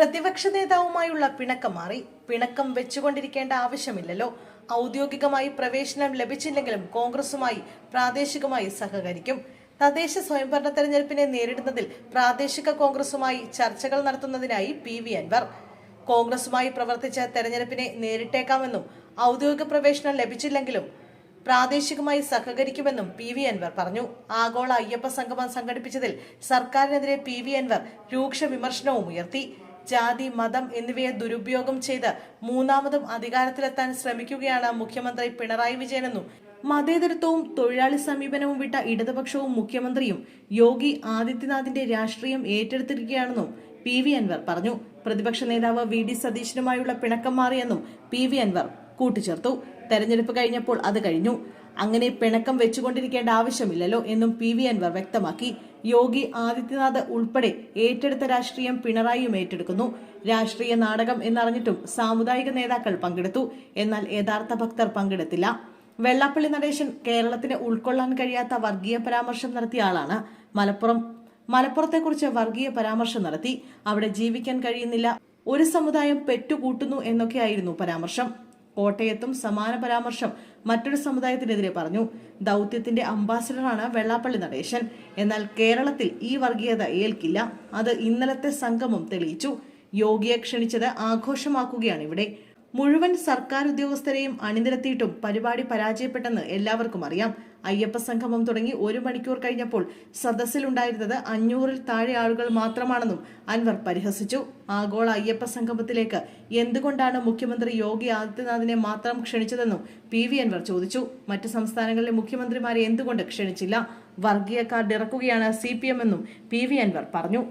പ്രതിപക്ഷ നേതാവുമായുള്ള പിണക്കം മാറി. പിണക്കം വെച്ചുകൊണ്ടിരിക്കേണ്ട ആവശ്യമില്ലല്ലോ. ഔദ്യോഗികമായി പ്രവേശനം ലഭിച്ചില്ലെങ്കിലും കോൺഗ്രസുമായി പ്രാദേശികമായി സഹകരിക്കും. തദ്ദേശ സ്വയംഭരണ തെരഞ്ഞെടുപ്പിനെ നേരിടുന്നതിൽ പ്രാദേശിക കോൺഗ്രസുമായി ചർച്ചകൾ നടത്തുന്നതിനായി പി വി അൻവർ. കോൺഗ്രസുമായി പ്രവർത്തിച്ച തെരഞ്ഞെടുപ്പിനെ നേരിട്ടേക്കാമെന്നും ഔദ്യോഗിക പ്രവേശനം ലഭിച്ചില്ലെങ്കിലും പ്രാദേശികമായി സഹകരിക്കുമെന്നും പി വി അൻവർ പറഞ്ഞു. ആഗോള അയ്യപ്പ സംഗമം സംഘടിപ്പിച്ചതിൽ സർക്കാരിനെതിരെ പി വി അൻവർ രൂക്ഷ വിമർശനവും ഉയർത്തി. ജാതി മതം എന്നിവയെ ദുരുപയോഗം ചെയ്ത് മൂന്നാമതും അധികാരത്തിലെത്താൻ ശ്രമിക്കുകയാണ് മുഖ്യമന്ത്രി പിണറായി വിജയനെന്നും മതേതരത്വവും തൊഴിലാളി സമീപനവും വിട്ട ഇടതുപക്ഷവും മുഖ്യമന്ത്രിയും യോഗി ആദിത്യനാഥിന്റെ രാഷ്ട്രീയം ഏറ്റെടുത്തിരിക്കുകയാണെന്നും പി വി അൻവർ പറഞ്ഞു. പ്രതിപക്ഷ നേതാവ് വി ഡി സതീശനുമായുള്ള പിണക്കം മാറിയെന്നും പി വി അൻവർ കൂട്ടിച്ചേർത്തു. തെരഞ്ഞെടുപ്പ് കഴിഞ്ഞപ്പോൾ അത് കഴിഞ്ഞു. അങ്ങനെ പിണക്കം വെച്ചുകൊണ്ടിരിക്കേണ്ട ആവശ്യമില്ലല്ലോ എന്നും പി വി അൻവർ വ്യക്തമാക്കി. യോഗി ആദിത്യനാഥ് ഉൾപ്പെടെ ഏറ്റെടുത്ത രാഷ്ട്രീയം പിണറായിയും ഏറ്റെടുക്കുന്നു. രാഷ്ട്രീയ നാടകം എന്നറിഞ്ഞിട്ടും സാമുദായിക നേതാക്കൾ പങ്കെടുത്തു. എന്നാൽ യഥാർത്ഥ ഭക്തർ പങ്കെടുത്തില്ല. വെള്ളാപ്പള്ളി നടേശൻ കേരളത്തിന് ഉൾക്കൊള്ളാൻ കഴിയാത്ത വർഗീയ പരാമർശം നടത്തിയ ആളാണ്. മലപ്പുറം മലപ്പുറത്തെക്കുറിച്ച് വർഗീയ പരാമർശം നടത്തി. അവിടെ ജീവിക്കാൻ കഴിയുന്നില്ല. ഒരു സമുദായം പെറ്റുകൂട്ടുന്നു എന്നൊക്കെയായിരുന്നു പരാമർശം. കോട്ടയത്തും സമാന പരാമർശം മറ്റൊരു സമുദായത്തിനെതിരെ പറഞ്ഞു. ദൗത്യത്തിന്റെ അംബാസിഡറാണ് വെള്ളാപ്പള്ളി നടേശൻ. എന്നാൽ കേരളത്തിൽ ഈ വർഗീയത ഏൽക്കില്ല. അത് ഇന്നലത്തെ സംഗമം തെളിയിച്ചു. യോഗിയെ ക്ഷണിച്ചത് ആഘോഷമാക്കുകയാണ് ഇവിടെ. മുഴുവൻ സർക്കാർ ഉദ്യോഗസ്ഥരെയും അണിനിരത്തിയിട്ടും പരിപാടി പരാജയപ്പെട്ടെന്ന് എല്ലാവർക്കും അറിയാം. അയ്യപ്പ സംഗമം തുടങ്ങി ഒരു മണിക്കൂർ കഴിഞ്ഞപ്പോൾ സദസ്സിലുണ്ടായിരുന്നത് അഞ്ഞൂറിൽ താഴെ ആളുകൾ മാത്രമാണെന്നും അൻവർ പരിഹസിച്ചു. ആഗോള അയ്യപ്പ സംഗമത്തിലേക്ക് എന്തുകൊണ്ടാണ് മുഖ്യമന്ത്രി യോഗി ആദിത്യനാഥിനെ മാത്രം ക്ഷണിച്ചതെന്നും പി വി അൻവർ ചോദിച്ചു. മറ്റ് സംസ്ഥാനങ്ങളിലെ മുഖ്യമന്ത്രിമാരെ എന്തുകൊണ്ട് ക്ഷണിച്ചില്ല? വർഗീയ കാർഡ് ഇറക്കുകയാണ് സി പി എം എന്നും പി വി അൻവർ പറഞ്ഞു.